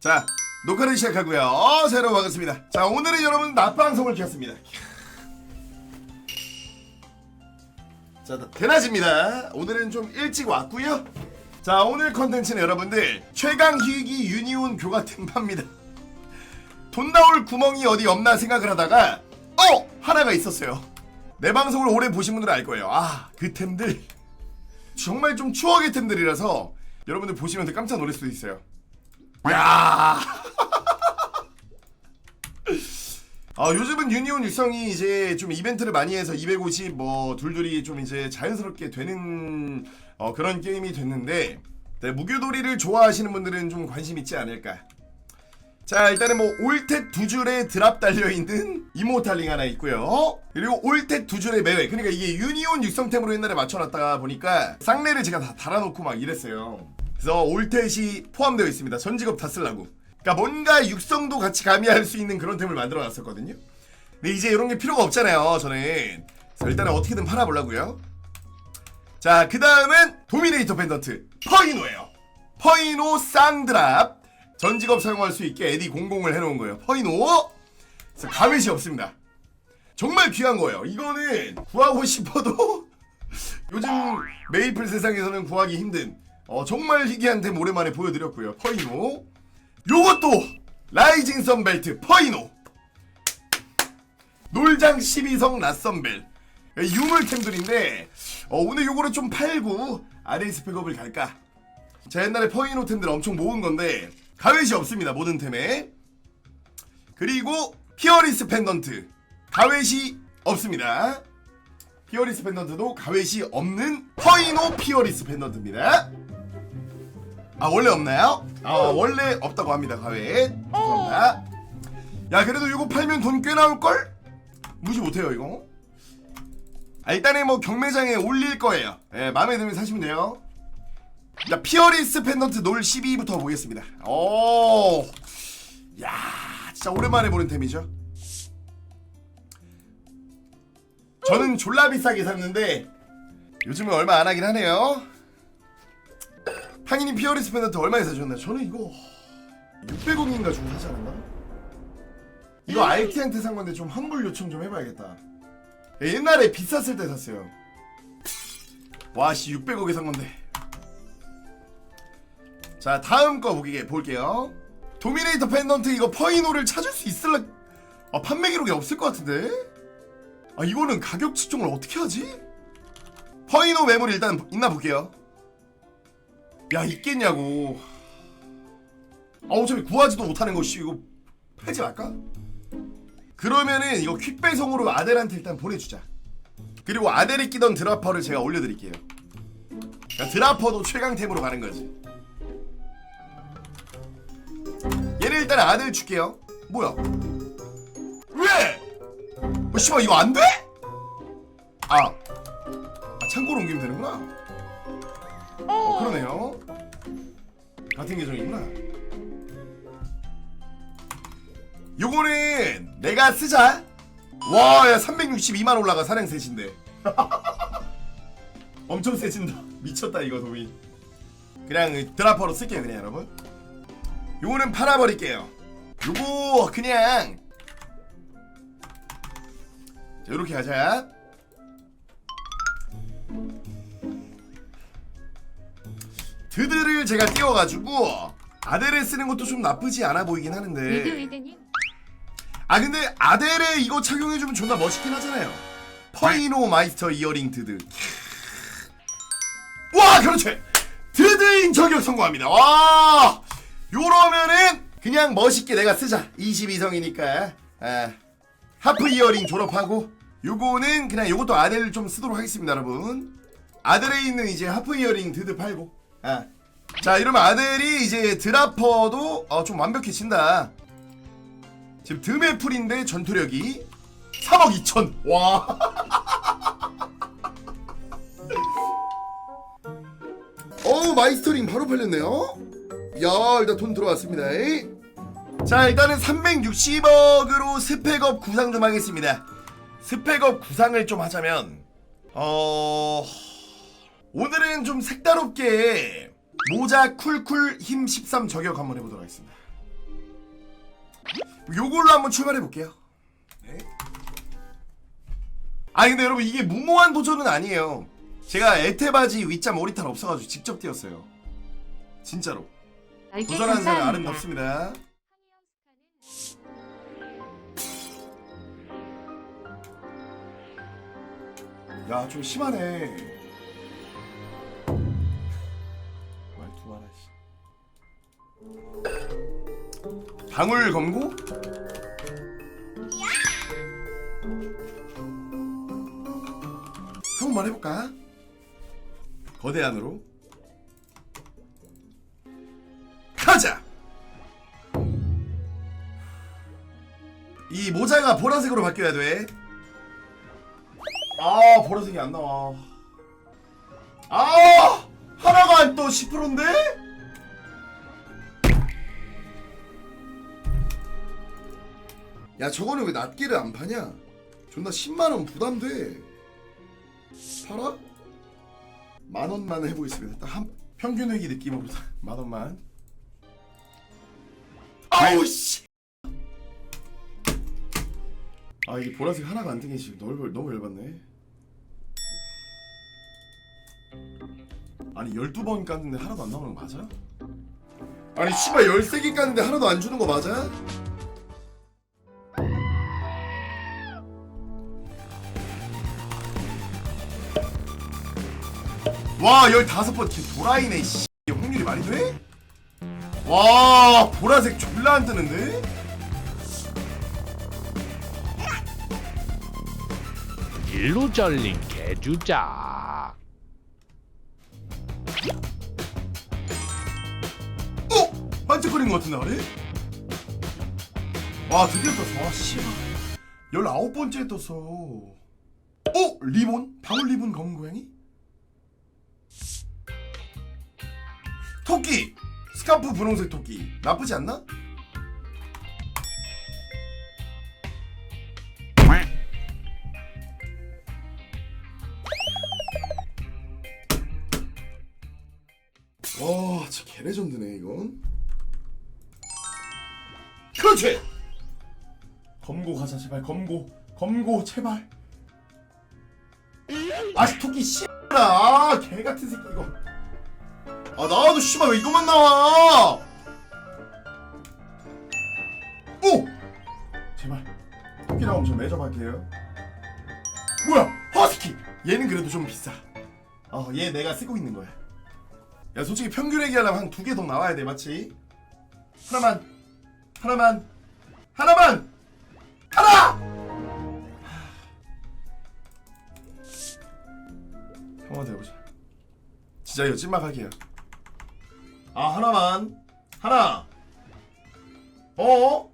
자 녹화를 시작하고요. 어, 새로 반갑습니다. 자 오늘은 여러분 낮방송을 켰습니다. 자 대낮입니다. 오늘은 좀 일찍 왔고요. 자 오늘 컨텐츠는 여러분들 최강 희귀 유니온 교가 템파입니다. 돈 나올 구멍이 어디 없나 생각을 하다가 어 하나가 있었어요. 내 방송을 오래 보신 분들은 알 거예요. 아그 템들 정말 좀 추억의 템들이라서 여러분들 보시면 깜짝 놀랄 수도 있어요. 야. 아 요즘은 유니온 육성이 이제 좀 이벤트를 많이 해서 250 뭐 둘둘이 좀 이제 자연스럽게 되는 어, 그런 게임이 됐는데 네, 무교돌이를 좋아하시는 분들은 좀 관심 있지 않을까. 자 일단은 뭐 올텍 두 줄에 드랍 달려 있는 이모탈링 하나 있고요. 그리고 올텍 두 줄에 매회. 그러니까 이게 유니온 육성템으로 옛날에 맞춰놨다가 보니까 쌍례를 제가 다 달아놓고 막 이랬어요. 그래서 올텟이 포함되어 있습니다. 전 직업 다 쓰려고. 그러니까 뭔가 육성도 같이 가미할 수 있는 그런 템을 만들어 놨었거든요. 근데 이제 이런 게 필요가 없잖아요. 저는 그래서 일단은 어떻게든 팔아보려고요. 자, 그 다음은 도미네이터 펜던트 퍼이노예요. 퍼이노 쌍드랍 전 직업 사용할 수 있게 에디 공공을 해놓은 거예요. 퍼이노 그래서 가밋이 없습니다. 정말 귀한 거예요. 이거는 구하고 싶어도 요즘 메이플 세상에서는 구하기 힘든 어, 정말 희귀한 템 오랜만에 보여드렸고요. 퍼이노. 요것도 라이징 선벨트 퍼이노. 놀장 12성 라선벨 예, 유물템들인데 어, 오늘 요거를 좀 팔고 RS 팩업을 갈까 자 옛날에 퍼이노 템들 엄청 모은 건데 가외시 없습니다 모든 템에 그리고 피어리스 펜던트 가외시 없습니다 피어리스 펜던트도 가외시 없는 퍼이노 피어리스 펜던트입니다 아 원래 없나요? 아 어. 원래 없다고 합니다 가외. 어. 죄송합니다. 야 그래도 이거 팔면 돈 꽤 나올걸? 무시 못해요 이거. 아, 일단은 뭐 경매장에 올릴 거예요. 예 마음에 들면 사시면 돼요. 자 피어리스 팬던트 놀 12부터 보겠습니다. 오야 진짜 오랜만에 보는 템이죠? 저는 졸라 비싸게 샀는데 요즘은 얼마 안 하긴 하네요. 황인님 피어리스 펜던트 얼마에 사셨나요? 저는 이거 600원인가 주고 사지 않았나? 이거 RT한테 산 건데 좀 환불 요청 좀 해봐야겠다. 예, 옛날에 비쌌을 때 샀어요. 와씨 600억에 산 건데. 자 다음 거 보기 볼게요. 도미네이터 펜던트 이거 퍼이노를 찾을 수 있을라 아 판매 기록이 없을 것 같은데? 아 이거는 가격 측정을 어떻게 하지? 퍼이노 매물 일단 있나 볼게요 야 있겠냐고. 아 어차피 구하지도 못하는 것이 이거 팔지 말까? 그러면은 이거 퀵배송으로 아델한테 일단 보내주자. 그리고 아델이 끼던 드라퍼를 제가 올려드릴게요. 그러니까 드라퍼도 최강템으로 가는 거지. 얘를 일단 아델 줄게요. 뭐야? 왜? 어, 씨발 이거 안 돼? 아, 아 창고로 옮기면 되는구나 어 그러네요. 같은 계정이구나. 요거는 내가 쓰자. 와 야 362만 올라가 사냥 셋인데. 엄청 세진다. 미쳤다 이거 도미 그냥 드라퍼로 쓸게요 그냥 여러분. 요거는 팔아버릴게요. 요거 그냥. 자 요렇게 하자 드드를 제가 띄워가지고 아델에 쓰는 것도 좀 나쁘지 않아 보이긴 하는데. 아 근데 아델에 이거 착용해주면 존나 멋있긴 하잖아요. 퍼이노 마이스터 이어링 드드. 와 그렇지! 드드인 저격 성공합니다. 와! 요러면은 그냥 멋있게 내가 쓰자. 22성이니까. 아, 하프 이어링 졸업하고 요거는 그냥 요것도 아델 좀 쓰도록 하겠습니다 여러분. 아델에 있는 이제 하프 이어링 드드 팔고 아. 자 이러면 아델이 이제 드라퍼도 어, 좀 완벽해진다 지금 드메풀인데 전투력이 3억 2천. 와. 어우 마이스터링 바로 팔렸네요. 야 일단 돈 들어왔습니다. 에이. 자 일단은 360억으로 스펙업 구상 좀 하겠습니다. 스펙업 구상을 좀 하자면 어 오늘은 좀 색다롭게 모자 쿨쿨 힘 13 저격 한번 해보도록 하겠습니다. 요걸로 한번 출발해 볼게요. 네. 아니 근데 여러분 이게 무모한 도전은 아니에요. 제가 에테바지 윗잠 오리탄 없어가지고 직접 뛰었어요. 진짜로. 도전하는 사람. 아름답습니다. 야 좀 심하네. 방울 검고? 한번 말해볼까? 거대한으로 가자! 이 모자가 보라색으로 바뀌어야 돼. 아, 보라색이 안 나와. 아! 하나가 또 10%인데? 야, 저거는 왜 낱개를 안 파냐? 존나 10만원 부담돼. 팔아? 만원만 해보겠습니다. 딱 한, 평균 회기 느낌으로 만원만. 아우, 씨! 아 이게 보라색 하나가 안 뜨게 지금 너무 너무 열받네. 아니 12번 깠는데 하나도 안 나오는 거 맞아? 아니 씨발 13개 깠는데 하나도 안 주는 거 맞아? 와 15번 개 도라이네 씨 확률이 말이 돼? 와 보라색 졸라 안 뜨는데? 일로 잘린 개주작 어? 반짝거리는 것 같은데 아래? 와 드디어 떴어 와 씨발 19번째 떴어 어? 리본? 방울 리본 검은 고양이? 토끼! 스카프 분홍색 토끼. 나쁘지 않나? 와 진짜 개레전드네 이건. 그렇지! 검고 가자 제발. 검고. 검고 제발. 아씨 토끼 씨발. 아 개같은 새끼 이거 아 나와도 씨발 왜 이거만 나와? 오! 제발 토끼 나오면 좀 매점 할게요. 뭐야 허스키! 얘는 그래도 좀 비싸. 어얘 내가 쓰고 있는 거야. 야 솔직히 평균 얘기하려면 한 두 개 더 나와야 돼 맞지? 하나만 하나만 하나만! 하나! 더 해보자. 진짜 이거 찐막할게요 아 하나만. 하나. 어?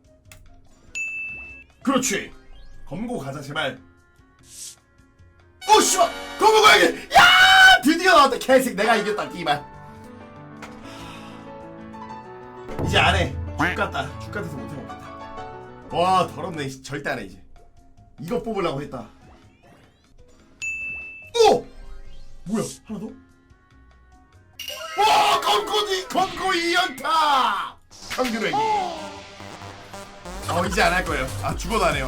그렇지. 검고 가자 제발. 오 씨발. 검고 가야지. 야! 드디어 나왔다. 개색 내가 이겼다 끼발. 이제 안해. 죽같다. 죽같아서 못해 먹겠다. 와 더럽네 씨. 절대 안해 이제. 이거 뽑으려고 했다. 오! 뭐야? 하나 더? 와 검코디 검코 2연타 강규래기 어 이제 안 할 거예요 아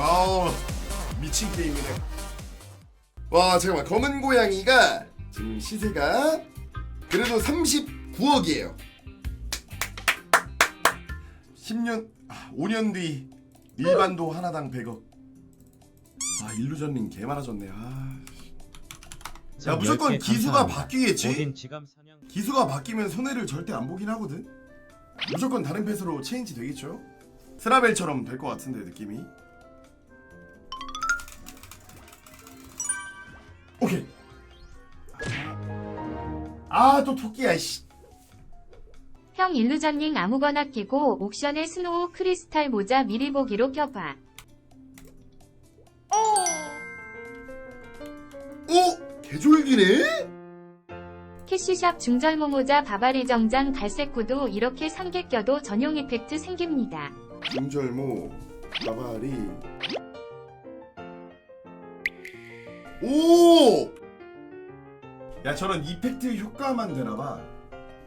아우 미친 게임이네 와 잠깐만 검은 고양이가 지금 시세가 그래도 39억이에요 10년, 아, 5년 뒤 일반도 하나당 100억. 아 일루전님 개 많아졌네. 아. 야 무조건 기수가 바뀌겠지. 기수가 바뀌면 손해를 절대 안 보긴 하거든. 무조건 다른 패스로 체인지 되겠죠. 스라벨처럼 될 것 같은데 느낌이. 오케이. 아 또 토끼야 씨. 형 일루전닝 아무거나 끼고 옥션에 스노우 크리스탈 모자 미리 보기로 켜봐. 개졸기네. 캐시샵 중절모 모자 바바리 정장 갈색 구두 이렇게 3개 껴도 전용 이펙트 생깁니다. 중절모 나발이 오! 야 저런 이펙트 효과만 되나봐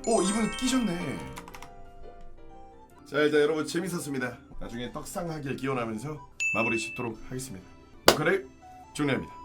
오 이분 끼셨네 자 일단 여러분 재밌었습니다 나중에 떡상하길 기원하면서 마무리 짓도록 하겠습니다 녹화를 종료합니다